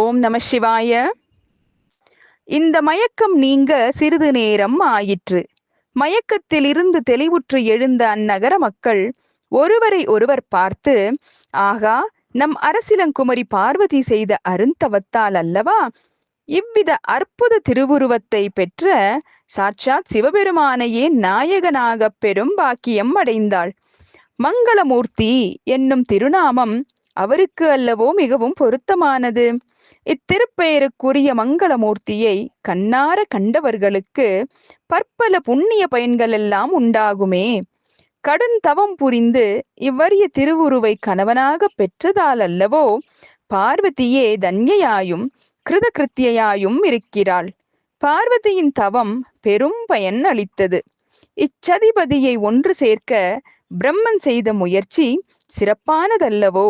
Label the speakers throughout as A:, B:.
A: ஓம் நம சிவாய. இந்த மயக்கம் நீங்க சிறிது நேரம் ஆயிற்று. மயக்கத்தில் இருந்து தெளிவுற்று எழுந்த அந்நகர மக்கள் ஒருவரை ஒருவர் பார்த்து ஆகா நம் அரசிலங்குமரி பார்வதி செய்த அருந்தவத்தால் அல்லவா? இவ்வித அற்புத திருவுருவத்தை பெற்ற சாட்சாத் சிவபெருமானையே நாயகனாக பெரும் பாக்கியம் அடைந்தாள். மங்களமூர்த்தி என்னும் திருநாமம் அவருக்கு அல்லவோ மிகவும் பொருத்தமானது. இத்திருப்பெயருக்குரிய மங்களமூர்த்தியை கண்ணார கண்டவர்களுக்கு பற்பல புண்ணிய பயன்கள் எல்லாம் உண்டாகுமே கடுந்தவம் புரிந்து இவ்வறிய திருவுருவை கணவனாக பெற்றதால் அல்லவோ பார்வதியே தன்யையாயும் கிருதகிருத்தியாயும் இருக்கிறாள். பார்வதியின் தவம் பெரும் பயன் அளித்தது. இச்சதிபதியை ஒன்று சேர்க்க பிரம்மன் செய்த முயற்சி சிறப்பானதல்லவோ.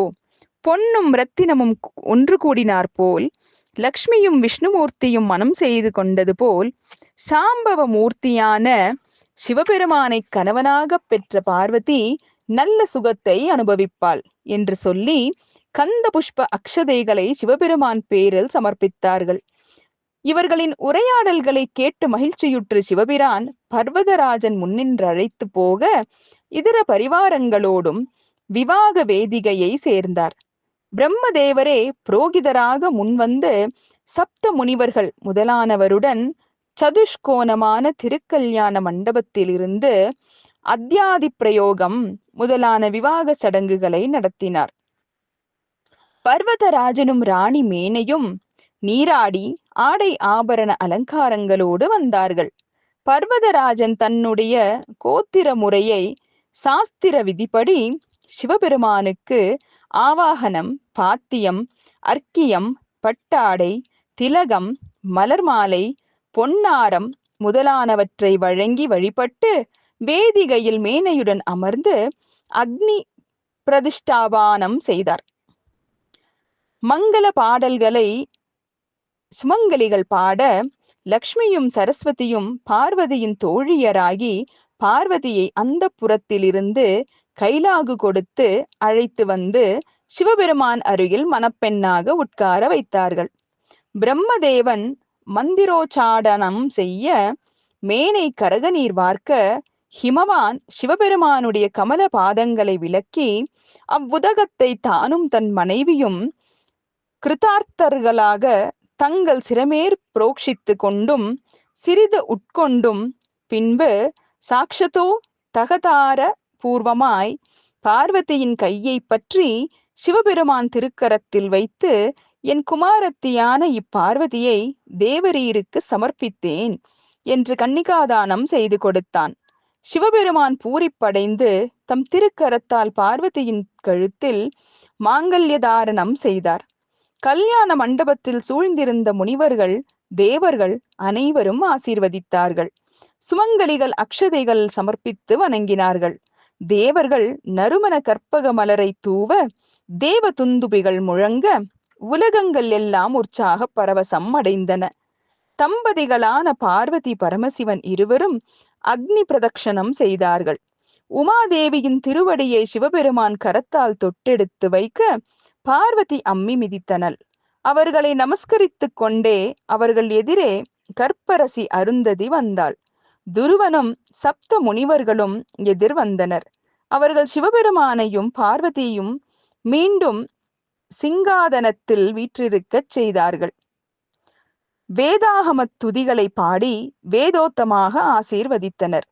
A: பொன்னும் ரத்தினமும் ஒன்று கூடினார் போல் லக்ஷ்மியும் விஷ்ணுமூர்த்தியும் மனம் செய்து கொண்டது போல் சாம்பவ மூர்த்தியான சிவபெருமானை கணவனாக பெற்ற பார்வதி நல்ல சுகத்தை அனுபவிப்பாள் என்று சொல்லி கந்த புஷ்ப அக்ஷதைகளை சிவபெருமான் பேரில் சமர்ப்பித்தார்கள். இவர்களின் உரையாடல்களை கேட்டு மகிழ்ச்சியுற்று சிவபிரான் பர்வதராஜன் முன்னின்று அழைத்து போக இதர பரிவாரங்களோடும் விவாக வேதிகையை சேர்ந்தார். பிரம்மதேவரே புரோகிதராக முன்வந்து சப்த முனிவர்கள் முதலானவருடன் சதுஷ்கோணமான திருக்கல்யாண மண்டபத்திலிருந்து அத்தியாதி பிரயோகம் முதலான விவாக சடங்குகளை நடத்தினார். பர்வதராஜனும் ராணி மேனையும் நீராடி ஆடை ஆபரண அலங்காரங்களோடு வந்தார்கள். பர்வதராஜன் தன்னுடைய கோத்திர முறையை சாஸ்திர விதிப்படி சிவபெருமானுக்கு ஆவாகனம் பாத்தியம் அர்க்கியம் பட்டாடை திலகம் மலர் மாலை பொன்னாரம் முதலானவற்றை வழங்கி வழிபட்டு வேதிகையில் மேனையுடன் அமர்ந்து அக்னி பிரதிஷ்டாபானம் செய்தார். மங்கள பாடல்களை சுமங்கலிகள் பாட லக்ஷ்மியும் சரஸ்வதியும் பார்வதியின் தோழியராகி பார்வதியை அந்த புறத்திலிருந்து கைலாகு கொடுத்து அழைத்து வந்து சிவபெருமான் அருகில் மணப்பெண்ணாக உட்கார வைத்தார்கள். பிரம்மதேவன் மந்திரோச்சாடனம் செய்ய மேனை கரகநீர் வார்க்க ஹிமவான் சிவபெருமானுடைய கமல பாதங்களை விளக்கி அவ்வுதகத்தை தானும் தன் மனைவியும் கிருதார்த்தர்களாக தங்கள் சிரமேர் புரோக்ஷித்து கொண்டும் சிறிது உட்கொண்டும் பின்பு சாக்ஷதோ தகதார பூர்வமாய் பார்வதியின் கையை பற்றி சிவபெருமான் திருக்கரத்தில் வைத்து என் குமாரத்தியான இப்பார்வதியை தேவரீருக்கு சமர்ப்பித்தேன் என்று கன்னிகாதானம் செய்து கொடுத்தான். சிவபெருமான் பூரிப்படைந்து தம் திருக்கரத்தால் பார்வதியின் கழுத்தில் மாங்கல்ய தாரணம் செய்தார். கல்யாண மண்டபத்தில் சூழ்ந்திருந்த முனிவர்கள் தேவர்கள் அனைவரும் ஆசீர்வதித்தார்கள். சுமங்கலிகள் அக்ஷதைகள் சமர்ப்பித்து வணங்கினார்கள். தேவர்கள் நறுமண கற்பக மலரை தூவ தேவ துந்துபிகள் முழங்க உலகங்கள் எல்லாம் உற்சாக பரவசம் அடைந்தன. தம்பதிகளான பார்வதி பரமசிவன் இருவரும் அக்னி பிரதக்ஷணம் செய்தார்கள். உமாதேவியின் திருவடியை சிவபெருமான் கரத்தால் தொட்டெடுத்து வைக்க பார்வதி அம்மி மிதித்தனள். அவர்களை நமஸ்கரித்துக் கொண்டே அவர்கள் எதிரே கற்பரசி அருந்ததி வந்தாள். துருவனும் சப்த முனிவர்களும் எதிர் வந்தனர் அவர்கள் சிவபெருமானையும் பார்வதியும் மீண்டும் சிங்காதனத்தில் வீற்றிருக்கச் செய்தார்கள். வேதாகமத் துதிகளை பாடி வேதோத்தமாக ஆசீர்வதித்தனர்.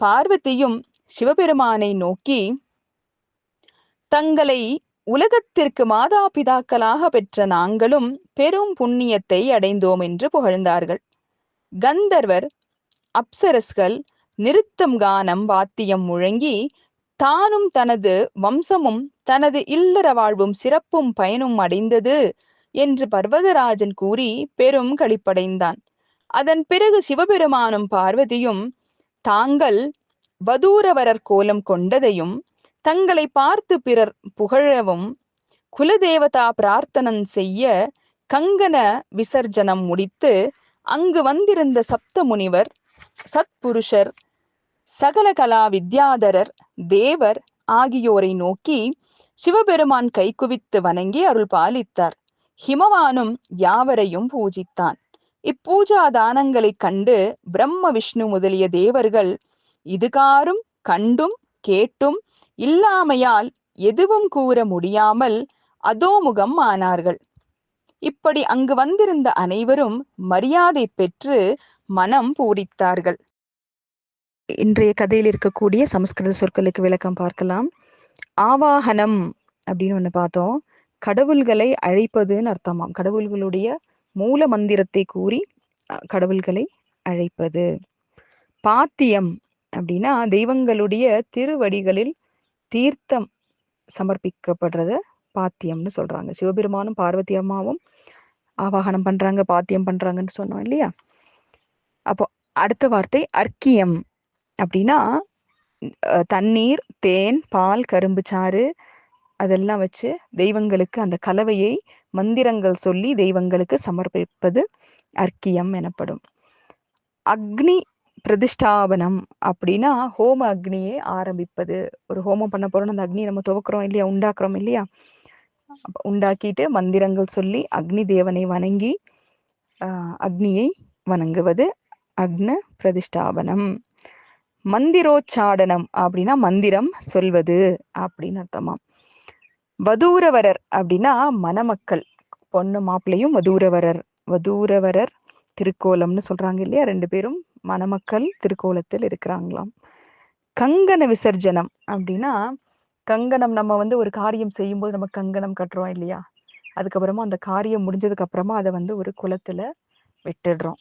A: பார்வதியும் சிவபெருமானை நோக்கி தங்களை உலகத்திற்கு மாதா பிதாக்களாக பெற்ற நாங்களும் பெரும் புண்ணியத்தை அடைந்தோம் என்று புகழ்ந்தார்கள். கந்தர்வர் அப்சரஸ்கள் நிறுத்தம் கானம் வாத்தியம் முழங்கி தானும் தனது வம்சமும் தனது இல்லற வாழ்வும் சிறப்பும் பயனும் அடைந்தது என்று பர்வதராஜன் கூறி பெரும் களிப்படைந்தான். அதன் பிறகு சிவபெருமானும் பார்வதியும் தாங்கள் வதூரவரர் கோலம் கொண்டதையும் தங்களை பார்த்து பிறர் புகழவும் குலதேவதா பிரார்த்தனம் செய்ய கங்கன விசர்ஜனம் முடித்து அங்கு வந்திருந்த சப்த முனிவர் சத்புருஷர் சகலகலா வித்யாதரர் தேவர் ஆகியோரை நோக்கி சிவபெருமான் கைகுவித்து வணங்கி அருள் பாலித்தார். ஹிமவானும் யாவரையும் பூஜித்தான். இப்பூஜா தானங்களைக் கண்டு பிரம்ம விஷ்ணு முதலிய தேவர்கள் இதுகாரும் கண்டும் கேட்டும் இல்லாமையால் எதுவும் கூற முடியாமல் அதோமுகம் ஆனார்கள். இப்படி அங்கு வந்திருந்த அனைவரும் மரியாதை பெற்று மனம் பூரித்தார்கள். இன்றைய கதையில் இருக்கக்கூடிய சமஸ்கிருத சொற்களுக்கு விளக்கம் பார்க்கலாம். ஆவாகனம் அப்படின்னு ஒன்று பார்த்தோம். கடவுள்களை அழைப்பதுன்னு அர்த்தமாம். கடவுள்களுடைய மூல மந்திரத்தை கூறி கடவுள்களை அழைப்பது. பாத்தியம் அப்படின்னா தெய்வங்களுடைய திருவடிகளில் தீர்த்தம் சமர்ப்பிக்கப்படுறத பாத்தியம்னு சொல்றாங்க. சிவபெருமானும் பார்வதி அம்மாவும் ஆவாகனம் பண்றாங்க பாத்தியம் பண்றாங்கன்னு சொன்னோம் இல்லையா? அப்போ அடுத்த வார்த்தை அர்க்கியம். அப்படின்னா தண்ணீர் தேன் பால் கரும்பு சாறு அதெல்லாம் வச்சு தெய்வங்களுக்கு அந்த கலவையை மந்திரங்கள் சொல்லி தெய்வங்களுக்கு சமர்ப்பிப்பது அர்க்கியம் எனப்படும். அக்னி பிரதிஷ்டாபனம் அப்படின்னா ஹோம அக்னியை ஆரம்பிப்பது. ஒரு ஹோமம் பண்ண போறோம் அந்த அக்னி நம்ம துவக்கிறோம் இல்லையா உண்டாக்குறோம் இல்லையா? உண்டாக்கிட்டு மந்திரங்கள் சொல்லி அக்னி தேவனை வணங்கி அக்னியை வணங்குவது அக்ன பிரதிஷ்டாபனம். மந்திரோச்சாடனம் அப்படின்னா மந்திரம் சொல்வது அப்படின்னு அர்த்தமாம். வதூரவரர் அப்படின்னா மணமக்கள். பொண்ணு மாப்பிள்ளையும் வதூரவரர். வதூரவரர் திருக்கோலம்னு சொல்றாங்க இல்லையா? ரெண்டு பேரும் மணமக்கள் திருக்கோலத்தில் இருக்கிறாங்களாம். கங்கண விசர்ஜனம் அப்படின்னா கங்கணம் நம்ம வந்து ஒரு காரியம் செய்யும்போது நம்ம கங்கணம் கட்டுறோம் இல்லையா? அதுக்கப்புறமா அந்த காரியம் முடிஞ்சதுக்கு அப்புறமா அதை வந்து ஒரு குளத்துல விட்டுடுறோம்.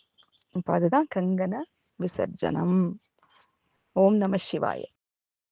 A: இப்போ அதுதான் கங்கண விசர்ஜனம். ஓம் நம சிவாய.